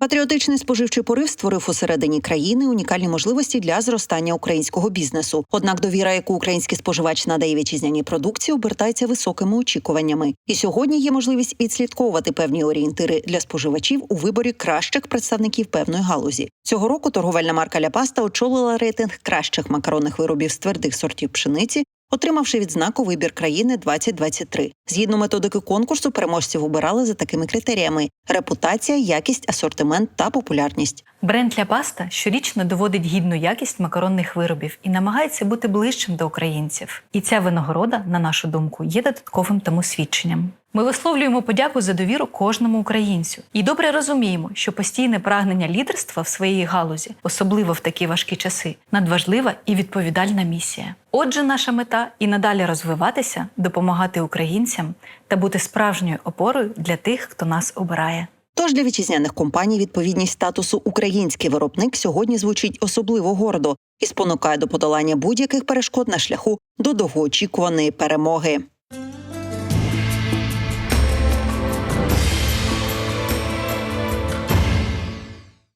Патріотичний споживчий порив створив усередині країни унікальні можливості для зростання українського бізнесу. Однак довіра, яку український споживач надає вітчизняній продукції, обертається високими очікуваннями. І сьогодні є можливість відслідковувати певні орієнтири для споживачів у виборі кращих представників певної галузі. Цього року торговельна марка Ля Паста очолила рейтинг кращих макаронних виробів з твердих сортів пшениці. Отримавши відзнаку вибір країни 2023. Згідно методики конкурсу, переможців обирали за такими критеріями: репутація, якість, асортимент та популярність. Бренд Ля Паста щорічно доводить гідну якість макаронних виробів і намагається бути ближчим до українців. І ця винагорода, на нашу думку, є додатковим тому свідченням. Ми висловлюємо подяку за довіру кожному українцю і добре розуміємо, що постійне прагнення лідерства в своїй галузі, особливо в такі важкі часи, надважлива і відповідальна місія. Отже, наша мета і надалі розвиватися, допомагати українцям та бути справжньою опорою для тих, хто нас обирає. Тож для вітчизняних компаній відповідність статусу український виробник сьогодні звучить особливо гордо і спонукає до подолання будь-яких перешкод на шляху до довгоочікуваної перемоги.